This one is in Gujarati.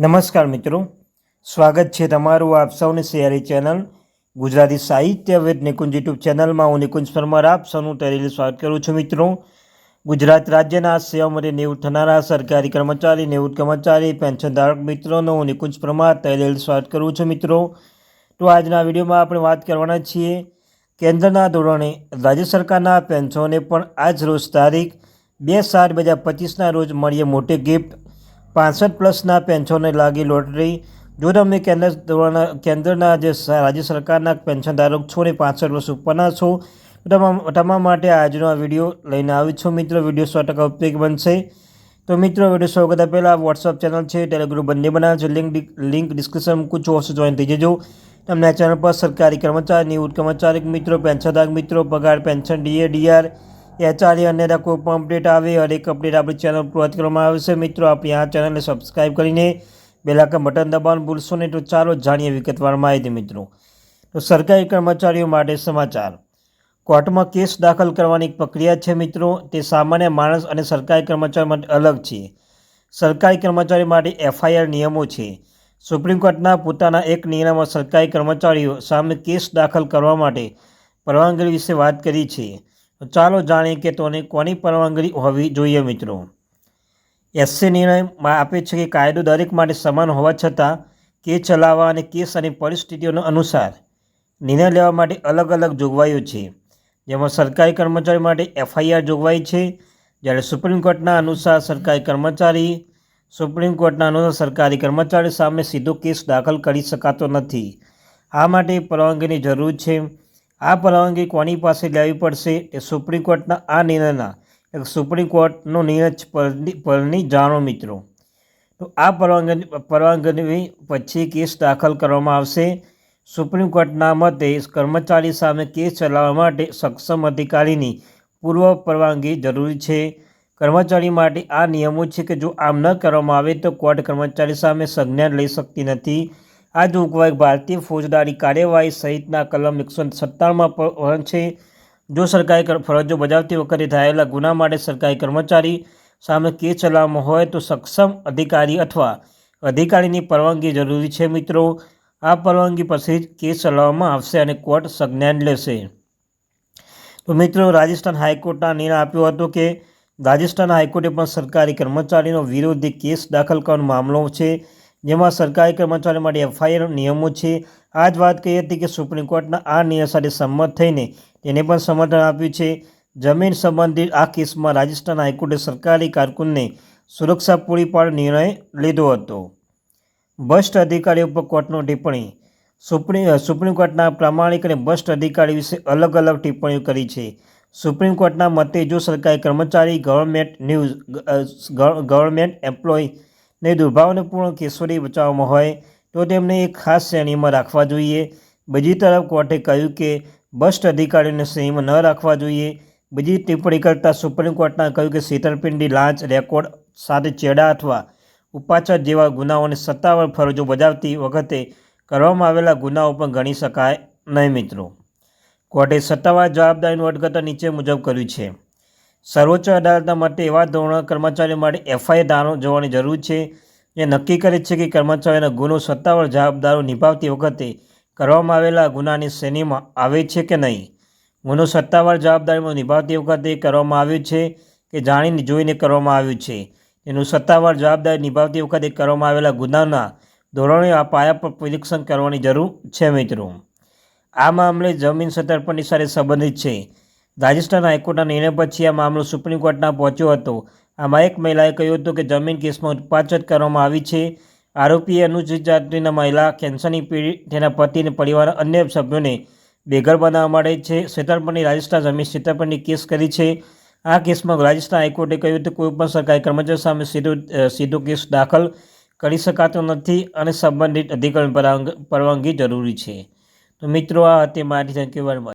નમસ્કાર મિત્રો. સ્વાગત છે તમારું આપ સૌની સિયારી ચેનલ ગુજરાતી સાહિત્ય વેદ નિકુંજ યુટ્યુબ ચેનલમાં. હું નિકુંજ પરમાર, આપ સૌનું તહેરીલી સ્વાગત કરું છું મિત્રો. ગુજરાત રાજ્યના સેવા માટે નિવૃત્ત થનારા સરકારી કર્મચારી નિવૃત્ત કર્મચારી પેન્શનધારક મિત્રોનો હું નિકુંજ પરમાર તહેરીલી સ્વાગત કરું છું મિત્રો. તો આજના વિડીયોમાં આપણે વાત કરવાના છીએ કેન્દ્રના ધોરણે રાજ્ય સરકારના પેન્શનોને પણ આજ રોજ તારીખ બે સાત બે હજાર પચીસના રોજ મળીએ મોટી ગિફ્ટ પાંસઠ પ્લસના પેન્શનને લાગી લોટરી. જો તમે કેન્દ્ર ધોરણના કેન્દ્રના જે રાજ્ય સરકારના પેન્શનધારક છો ને પાંસઠ વર્ષ ઉપરના છો તમામ માટે આજનો આ વીડિયો લઈને આવી છું. મિત્રો, વીડિયો સો ટકા ઉપયોગ બનશે. તો મિત્રો, વીડિયો શરૂ કરતાં પહેલાં વોટ્સઅપ ચેનલ છે ટેલિગ્રુપ બંને બનાવે છે. લિંક લિંક ડિસ્ક્રિપ્શન મૂકું છું. અવશ્ય જોઈન થઈ જજો. તમને આ ચેનલ પર સરકારી કર્મચારી નિવૃત્ત કર્મચારી, મિત્રો, પેન્શનધારક મિત્રો, પગાર, પેન્શન, ડીએ, ડીઆર એચઆરએ અને એના કોઈ પણ અપડેટ આવે હરેક અપડેટ આપણી ચેનલ પર પ્રોવાઈડ કરવામાં આવે છે. મિત્રો આપણી આ ચેનલને સબસ્ક્રાઈબ કરીને બેલાકન બટન દબાવવાનું ભૂલશો નહીં. તો ચાલો જાણીએ વિગતવાર માહિતી, મિત્રો. તો સરકારી કર્મચારીઓ માટે સમાચાર. કોર્ટમાં કેસ દાખલ કરવાની પ્રક્રિયા છે, મિત્રો. તે સામાન્ય માણસ અને સરકારી કર્મચારી માટે અલગ છે. સરકારી કર્મચારી માટે એફઆઈઆર નિયમો છે. સુપ્રીમ કોર્ટના પોતાના એક નિર્ણયમાં સરકારી કર્મચારીઓ સામે કેસ દાખલ કરવા માટે પરવાનગી વિશે વાત કરી છે. ચાલો જાણીએ કે તોને કોની પરવાનગી હોવી જોઈએ મિત્રો. એસસી નિર્ણયમાં આપે છે કે કાયદો દરેક માટે સમાન હોવા છતાં કે ચલાવવા અને કેસ અને પરિસ્થિતિઓના અનુસાર નિર્ણય લેવા માટે અલગ અલગ જોગવાઈઓ છે. જેમાં સરકારી કર્મચારી માટે એફઆઈઆર જોગવાઈ છે. જ્યારે સુપ્રીમ કોર્ટના અનુસાર સરકારી કર્મચારી, સુપ્રીમ કોર્ટના અનુસાર સરકારી કર્મચારી સામે સીધો કેસ દાખલ કરી શકાતો નથી. આ માટે પરવાનગીની જરૂર છે. આ પરવાનગી કોની પાસે લેવી પડશે એ સુપ્રીમ કોર્ટના આ નિર્ણયના, એક સુપ્રીમ કોર્ટનો નિર્ણય પરની જાણો મિત્રો. તો આ પરવાનગી પરવાનગી પછી કેસ દાખલ કરવામાં આવશે. સુપ્રીમ કોર્ટના મતે કર્મચારી સામે કેસ ચલાવવા માટે સક્ષમ અધિકારીની પૂર્વ પરવાનગી જરૂરી છે. કર્મચારી માટે આ નિયમો છે કે જો આમ ન કરવામાં આવે તો કોર્ટ કર્મચારી સામે સંજ્ઞાન લઈ શકતી નથી. આ જોગવાઈ ભારતીય ફોજદારી કાર્યવાહી સહિતના કલમ એકસો સત્તાણુંમાં પણ છે. જો સરકારી કર- ફરજો બજાવતી વખતે થયેલા ગુના માટે સરકારી કર્મચારી સામે કેસ ચલાવવામાં હોય તો સક્ષમ અધિકારી અથવા અધિકારીની પરવાનગી જરૂરી છે મિત્રો. આ પરવાનગી પછી જ કેસ ચલાવવામાં આવશે અને કોર્ટ સંજ્ઞાન લેશે. તો મિત્રો, રાજસ્થાન હાઈકોર્ટના નિર્ણય આપ્યો હતો કે રાજસ્થાન હાઈકોર્ટે પણ સરકારી કર્મચારીનો વિરોધી કેસ દાખલ કરવાનો મામલો છે. જેમાં સરકારી કર્મચારીઓ માટે એફઆઈઆર નિયમો છે. આ જ વાત કહી હતી કે સુપ્રીમ કોર્ટના આ નિયમ સાથે સંમત થઈને તેને પણ સમર્થન આપ્યું છે. જમીન સંબંધિત આ કેસમાં રાજસ્થાન હાઈકોર્ટે સરકારી કારકુનને સુરક્ષા પૂરી પાડ નિર્ણય લીધો હતો. ભ્રષ્ટ અધિકારી ઉપર કોર્ટનો ટિપ્પણી. સુપ્રીમ સુપ્રીમ કોર્ટના પ્રામાણિક અને ભ્રષ્ટ અધિકારી વિશે અલગ અલગ ટિપ્પણીઓ કરી છે. સુપ્રીમ કોર્ટના મતે જો સરકારી કર્મચારી, ગવર્મેન્ટ ન્યૂઝ ગવર્મેન્ટ એમ્પ્લોયને દુર્ભાવનાપૂર્ણ કેસોથી બચાવવામાં હોય તો તેમને એક ખાસ શ્રેણીમાં રાખવા જોઈએ. બીજી તરફ કોર્ટે કહ્યું કે ભ્રષ્ટ અધિકારીઓને શ્રેણીમાં ન રાખવા જોઈએ. બીજી ટિપ્પણી કરતાં સુપ્રીમ કોર્ટના કહ્યું કે છેતરપિંડી લાંચ રેકોર્ડ સાથે ચેડા અથવા ઉપાચાર જેવા ગુનાઓને સત્તાવાર ફરજો બજાવતી વખતે કરવામાં આવેલા ગુનાઓ પણ ગણી શકાય નહીં મિત્રો. કોર્ટે સત્તાવાર જવાબદારીનું અટઘટન નીચે મુજબ કર્યું છે. સર્વોચ્ચ અદાલતના મતે એવા ધોરણ કર્મચારીઓ માટે એફઆઈઆર જોવાની જરૂર છે. જે નક્કી કરે છે કે કર્મચારીના ગુનો સત્તાવાર જવાબદારો નિભાવતી વખતે કરવામાં આવેલા ગુનાની શ્રેણીમાં આવે છે કે નહીં? ગુનો સત્તાવાર જવાબદારીમાં નિભાવતી વખતે કરવામાં આવ્યું છે કે જાણીને જોઈને કરવામાં આવ્યું છે? એનું સત્તાવાર જવાબદારી નિભાવતી વખતે કરવામાં આવેલા ગુનાના ધોરણે આ પાયા પર નિરીક્ષણ કરવાની જરૂર છે મિત્રો. આ મામલે જમીન છેતરપિંડી સાથે સંબંધિત છે. રાજસ્થાન હાઈકોર્ટના નિર્ણય પછી આ મામલો સુપ્રીમ કોર્ટના પહોંચ્યો હતો. આમાં એક મહિલાએ કહ્યું હતું કે જમીન કેસમાં ઉત્પાદન કરવામાં આવી છે. આરોપીએ અનુસૂચિત જાતિના મહિલા, કેન્સરની પીડિત તેના પતિ અને પરિવારના અન્ય સભ્યોને બેઘર બનાવવા માટે છે. છેતરપણની રાજસ્થાન જમીન છેતરપણની કેસ કરી છે. આ કેસમાં રાજસ્થાન હાઈકોર્ટે કહ્યું હતું કોઈ પણ સરકારી કર્મચારી સામે સીધો સીધો કેસ દાખલ કરી શકાતો નથી અને સંબંધિત અધિકરણ પરવાનગી જરૂરી છે. તો મિત્રો, આ હતી મારી થેન્ક